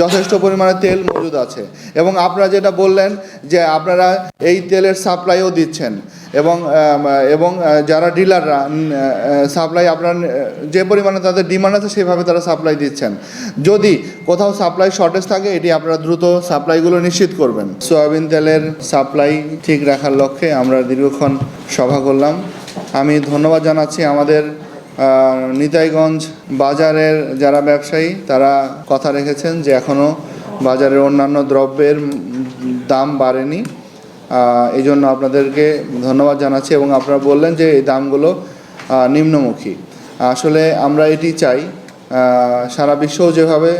যথেষ্ট পরিমাণে তেল মজুদ আছে। এবং আপনারা যেটা বললেন যে আপনারা এই তেলের সাপ্লাইও দিচ্ছেন। এবং এবং যারা ডিলাররা সাপ্লাই আপনার যে পরিমাণে তাদের ডিমান্ড আছে, সেভাবে তারা সাপ্লাই দিচ্ছেন। যদি কোথাও সাপ্লাই শর্টেজ থাকে, এটি আপনারা দ্রুত সাপ্লাইগুলো নিশ্চিত করবেন। সয়াবিন তেলের সাপ্লাই ঠিক রাখার লক্ষ্যে আমরা দীর্ঘক্ষণ সভা করলাম। আমি ধন্যবাদ জানাচ্ছি আমাদের নিতাইগঞ্জ বাজারের যারা ব্যবসায়ী, তারা কথা রেখেছেন যে এখনও বাজারের অন্যান্য দ্রব্যের দাম বাড়েনি। এই জন্য আপনাদেরকে ধন্যবাদ জানাচ্ছি এবং আপনারা বললেন যে এই দামগুলো নিম্নমুখী। আসলে আমরা এটি চাই সারা বিশ্বও যেভাবে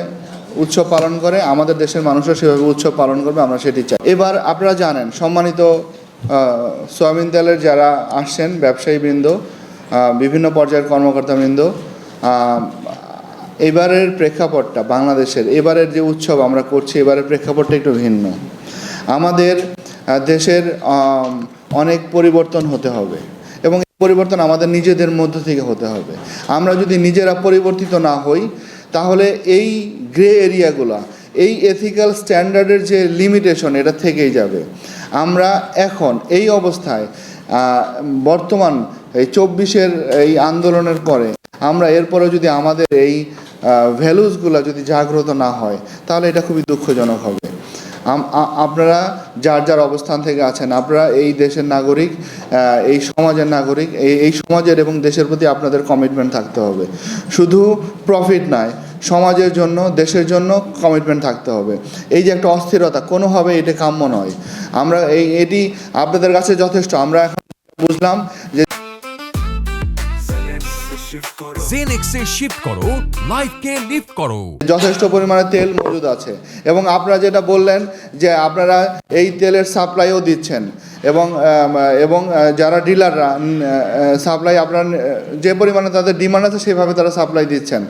উৎসব পালন করে, আমাদের দেশের মানুষও সেভাবে উৎসব পালন করবে, আমরা সেটি চাই। এবার আপনারা জানেন, সম্মানিত সয়াবিন তেলের যারা আসছেন, ব্যবসায়ীবৃন্দ বিভিন্ন পর্যায়ের কর্মকর্তাবৃন্দ এবারের প্রেক্ষাপটটা, বাংলাদেশের, এবারের যে উৎসব আমরা করছি, এবারের প্রেক্ষাপটটা একটু ভিন্ন। আমাদের দেশের অনেক পরিবর্তন হতে হবে এবং পরিবর্তন আমাদের নিজেদের মধ্য থেকে হতে হবে। আমরা যদি নিজেরা পরিবর্তিত না হই, তাহলে এই গ্রে এরিয়াগুলো, এই এথিক্যাল স্ট্যান্ডার্ডের যে লিমিটেশন এটা থেকেই যাবে। আমরা এখন এই অবস্থায় বর্তমান এই চব্বিশের এই আন্দোলনের পরে আমরা এরপরে যদি আমাদের এই ভ্যালুসগুলো যদি জাগ্রত না হয়, তাহলে এটা খুবই দুঃখজনক হবে। আপনারা যার যার অবস্থান থেকে আছেন, আপনারা এই দেশের নাগরিক এই সমাজের নাগরিক, এই এই সমাজের এবং দেশের প্রতি আপনাদের কমিটমেন্ট থাকতে হবে। শুধু প্রফিট নয়, সমাজের জন্য, দেশের জন্য কমিটমেন্ট থাকতে হবে। এই যে একটা অস্থিরতা, কোনোভাবে এটা কাম্য নয়। আমরা এই, এটি আপনাদের কাছে যথেষ্ট। আমরা এখন বুঝলাম যে জেনেক্সে শিফট করো লাইফকে লিফট করো যথেষ্ট পরিমাণে তেল মজুদ আছে। এবং আপনারা যেটা বললেন যে আপনারা এই তেলের সাপ্লাইও দিচ্ছেন। এবং এবং যারা ডিলাররা সাপ্লাই আপনার যে পরিমাণে তাদের ডিমান্ড আছে, সেভাবে তারা সাপ্লাই দিচ্ছেন।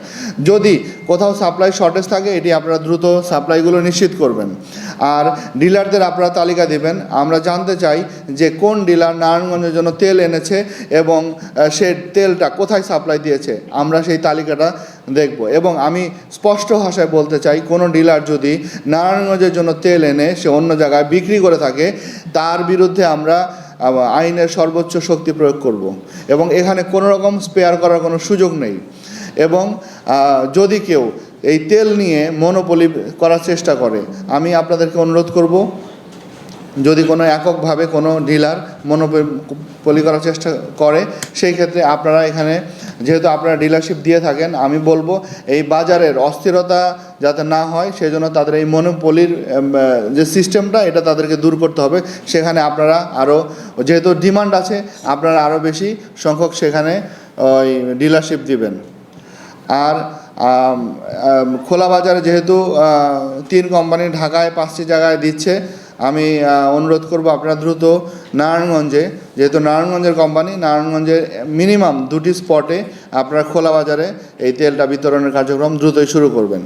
যদি কোথাও সাপ্লাই শর্টেজ থাকে, এটি আপনারা দ্রুত সাপ্লাইগুলো নিশ্চিত করবেন। আর ডিলারদের আপনারা তালিকা দিবেন। আমরা জানতে চাই যে কোন ডিলার নারায়ণগঞ্জের জন্য তেল এনেছে এবং সে তেলটা কোথায় সাপ্লাই দিয়েছে। আমরা সেই তালিকাটা দেখব। এবং আমি স্পষ্ট ভাষায় বলতে চাই, কোনো ডিলার যদি নারায়ণগঞ্জের জন্য তেল এনে সে অন্য জায়গায় বিক্রি করে থাকে, তার বিরুদ্ধে আমরা আইনের সর্বোচ্চ শক্তি প্রয়োগ করব। এবং এখানে কোনো রকম স্পেয়ার করার কোনো সুযোগ নেই। এবং যদি কেউ এই তেল নিয়ে মনোপলি করার চেষ্টা করে, আমি আপনাদেরকে অনুরোধ করব যদি কোনো এককভাবে কোনো ডিলার মনোপলি করার চেষ্টা করে, সেই ক্ষেত্রে আপনারা এখানে, যেহেতু আপনারা ডিলারশিপ দিয়ে থাকেন, আমি বলব এই বাজারের অস্থিরতা যাতে না হয়, সেজন্য তাদের এই মনোপলির যে সিস্টেমটা, এটা তাদেরকে দূর করতে হবে। সেখানে আপনারা আরও যেহেতু ডিমান্ড আছে, আপনারা আরও বেশি সংখ্যক সেখানে ওই ডিলারশিপ দিবেন। আর খোলা বাজারে যেহেতু তিন কোম্পানি ঢাকায় পাঁচটি জায়গায় দিচ্ছে আমি অনুরোধ করব আপনারা দ্রুত নারায়ণগঞ্জে, যেহেতু নারায়ণগঞ্জের কোম্পানি নারায়ণগঞ্জের মিনিমাম দুটি স্পটে আপনারা খোলা বাজারে এই তেলটা বিতরণের কার্যক্রম দ্রুতই শুরু করবেন।